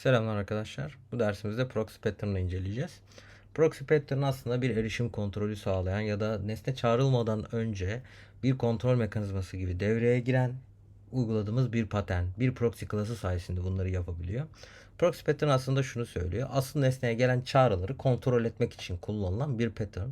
Selamlar arkadaşlar. Bu dersimizde proxy pattern'ı inceleyeceğiz. Proxy pattern aslında bir erişim kontrolü sağlayan ya da nesne çağrılmadan önce bir kontrol mekanizması gibi devreye giren uyguladığımız bir patern. Bir proxy klası sayesinde bunları yapabiliyor. Proxy pattern aslında şunu söylüyor. Asıl nesneye gelen çağrıları kontrol etmek için kullanılan bir pattern.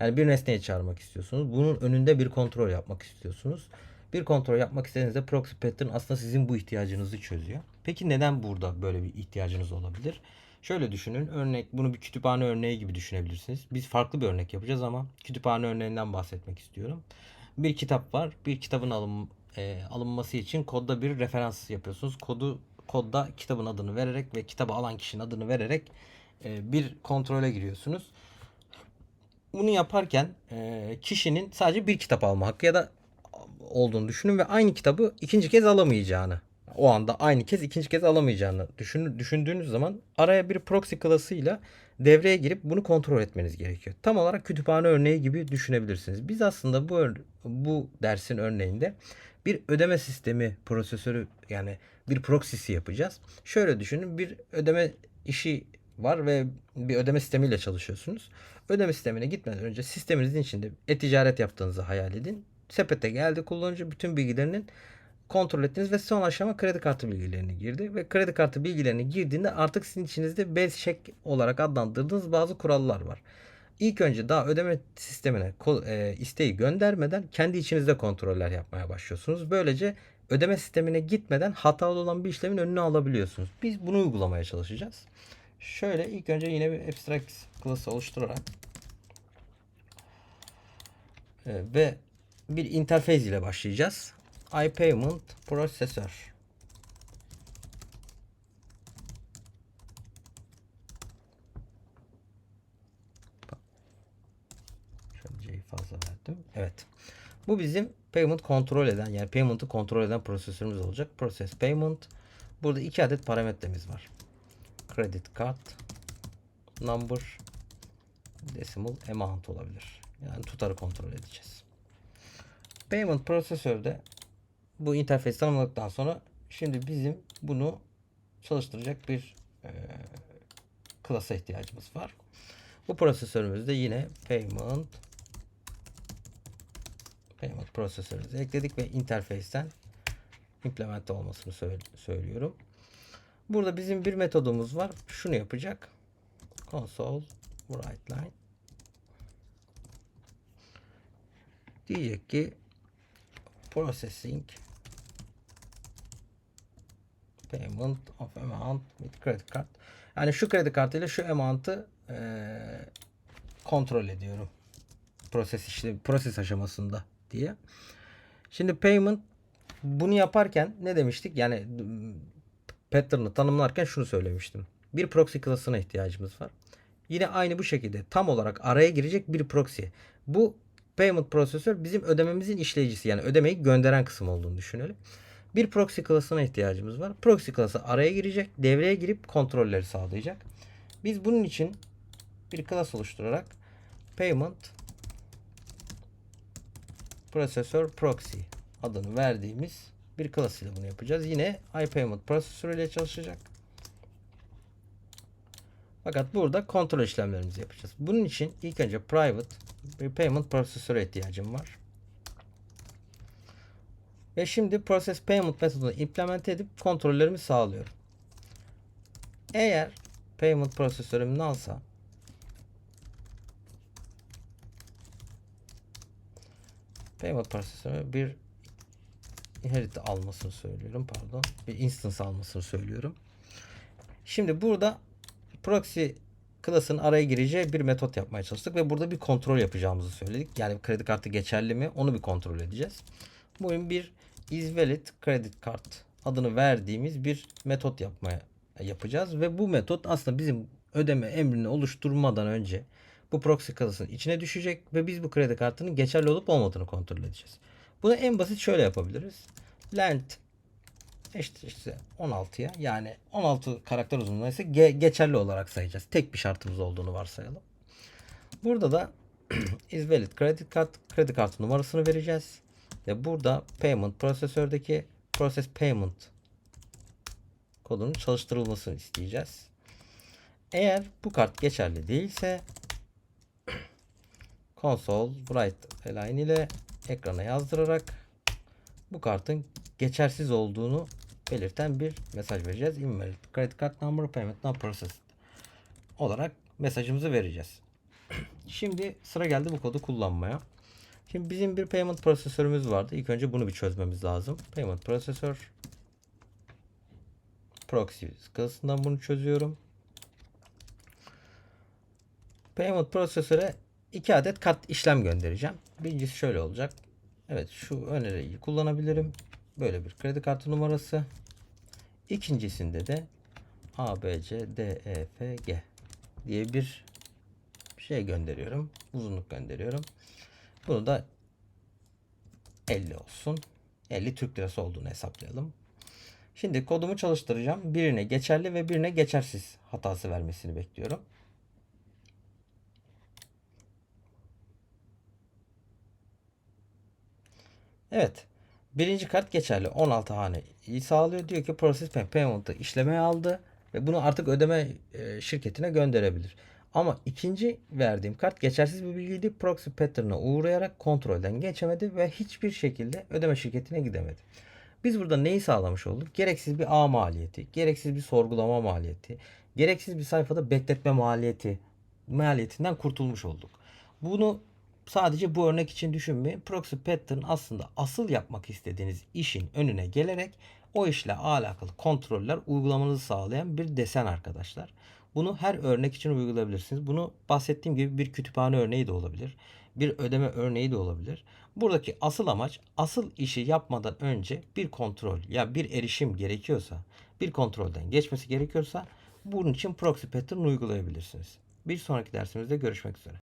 Yani bir nesneye çağırmak istiyorsunuz. Bunun önünde bir kontrol yapmak istiyorsunuz. Bir kontrol yapmak istediğinizde proxy pattern aslında sizin bu ihtiyacınızı çözüyor. Peki neden burada böyle bir ihtiyacınız olabilir? Şöyle düşünün. Örnek bunu bir kütüphane örneği gibi düşünebilirsiniz. Biz farklı bir örnek yapacağız ama kütüphane örneğinden bahsetmek istiyorum. Bir kitap var. Bir kitabın alım, e, alınması için kodda bir referans yapıyorsunuz. Kodu kodda kitabın adını vererek ve kitabı alan kişinin adını vererek e, bir kontrole giriyorsunuz. Bunu yaparken e, kişinin sadece bir kitap alma hakkı ya da olduğunu düşünün ve aynı kitabı ikinci kez alamayacağını o anda aynı kez ikinci kez alamayacağını düşün, düşündüğünüz zaman araya bir proxy klasıyla devreye girip bunu kontrol etmeniz gerekiyor. Tam olarak kütüphane örneği gibi düşünebilirsiniz. Biz aslında bu bu dersin örneğinde bir ödeme sistemi prosesörü yani bir proxy'si yapacağız. Şöyle düşünün bir ödeme işi var ve bir ödeme sistemiyle çalışıyorsunuz. Ödeme sistemine gitmeden önce sisteminizin içinde e-ticaret yaptığınızı hayal edin. Sepete geldi kullanıcı bütün bilgilerinin kontrol ettiniz ve son aşama kredi kartı bilgilerini girdi ve kredi kartı bilgilerini girdiğinde artık sizin içinizde bez check olarak adlandırdığınız bazı kurallar var. İlk önce daha ödeme sistemine e, isteği göndermeden kendi içinizde kontroller yapmaya başlıyorsunuz. Böylece ödeme sistemine gitmeden hatalı olan bir işlemin önünü alabiliyorsunuz. Biz bunu uygulamaya çalışacağız. Şöyle ilk önce yine bir abstract klası oluşturarak e, ve bir interface ile başlayacağız. iPayment Processor. Şöyle fazla verdim. Evet. Bu bizim payment kontrol eden yani payment'ı kontrol eden prosesörümüz olacak. Process payment. Burada iki adet parametremiz var. Credit card number decimal amount olabilir. Yani tutarı kontrol edeceğiz. Payment prosesörde bu interface tanımladıktan sonra şimdi bizim bunu çalıştıracak bir e, klasa ihtiyacımız var. Bu prosesörümüzde yine payment payment prosesörümüzü ekledik ve interface'ten implement olmasını söyle- söylüyorum. Burada bizim bir metodumuz var. Şunu yapacak. Console write line diyecek ki processing payment of amount with credit card. Yani şu kredi kartıyla şu amount'ı eee, kontrol ediyorum. Proses işte proses aşamasında diye. Şimdi payment bunu yaparken ne demiştik? Yani pattern'ı tanımlarken şunu söylemiştim. Bir proxy klasına ihtiyacımız var. Yine aynı bu şekilde tam olarak araya girecek bir proxy. Bu payment prosesör bizim ödememizin işleyicisi yani ödemeyi gönderen kısım olduğunu düşünelim. Bir proxy klasına ihtiyacımız var. Proxy klası araya girecek, devreye girip kontrolleri sağlayacak. Biz bunun için bir klas oluşturarak payment prosesör proxy adını verdiğimiz bir klas ile bunu yapacağız. Yine iPayment prosesörü ile çalışacak. Fakat burada kontrol işlemlerimizi yapacağız. Bunun için ilk önce private bir payment prosesöre ihtiyacım var. Ve şimdi process payment metodunu implement edip kontrollerimi sağlıyorum. Eğer payment prosesörüm nalsa payment prosesörü bir inherit almasını söylüyorum pardon bir instance almasını söylüyorum. Şimdi burada proxy klasın araya gireceği bir metot yapmaya çalıştık ve burada bir kontrol yapacağımızı söyledik. Yani kredi kartı geçerli mi onu bir kontrol edeceğiz. Bugün bir isvalid credit card adını verdiğimiz bir metot yapmaya yapacağız ve bu metot aslında bizim ödeme emrini oluşturmadan önce bu proxy klasının içine düşecek ve biz bu kredi kartının geçerli olup olmadığını kontrol edeceğiz. Bunu en basit şöyle yapabiliriz. Length eşittir işte 16'ya yani 16 karakter uzunluğu ise ge- geçerli olarak sayacağız. Tek bir şartımız olduğunu varsayalım. Burada da is valid credit card kredi kartı numarasını vereceğiz. Ve burada payment prosesördeki process payment kodunun çalıştırılmasını isteyeceğiz. Eğer bu kart geçerli değilse console write line ile ekrana yazdırarak bu kartın geçersiz olduğunu belirten bir mesaj vereceğiz. Invalid credit card number payment not processed olarak mesajımızı vereceğiz. Şimdi sıra geldi bu kodu kullanmaya. Şimdi bizim bir payment prosesörümüz vardı. İlk önce bunu bir çözmemiz lazım. Payment prosesör proxy skalasından bunu çözüyorum. Payment prosesöre iki adet kart işlem göndereceğim. Birincisi şöyle olacak. Evet şu öneriyi kullanabilirim. Böyle bir kredi kartı numarası. İkincisinde de A, B, C, D, E, F, G diye bir şey gönderiyorum. Uzunluk gönderiyorum. Bunu da 50 olsun. 50 Türk lirası olduğunu hesaplayalım. Şimdi kodumu çalıştıracağım. Birine geçerli ve birine geçersiz hatası vermesini bekliyorum. Evet. Birinci kart geçerli. 16 haneyi sağlıyor. Diyor ki process pay- payment'ı işlemeye aldı ve bunu artık ödeme e, şirketine gönderebilir. Ama ikinci verdiğim kart geçersiz bir bilgiydi. Proxy pattern'a uğrayarak kontrolden geçemedi ve hiçbir şekilde ödeme şirketine gidemedi. Biz burada neyi sağlamış olduk? Gereksiz bir ağ maliyeti, gereksiz bir sorgulama maliyeti, gereksiz bir sayfada bekletme maliyeti maliyetinden kurtulmuş olduk. Bunu sadece bu örnek için düşünmeyin. Proxy pattern aslında asıl yapmak istediğiniz işin önüne gelerek o işle alakalı kontroller uygulamanızı sağlayan bir desen arkadaşlar. Bunu her örnek için uygulayabilirsiniz. Bunu bahsettiğim gibi bir kütüphane örneği de olabilir. Bir ödeme örneği de olabilir. Buradaki asıl amaç asıl işi yapmadan önce bir kontrol ya bir erişim gerekiyorsa, bir kontrolden geçmesi gerekiyorsa bunun için proxy pattern uygulayabilirsiniz. Bir sonraki dersimizde görüşmek üzere.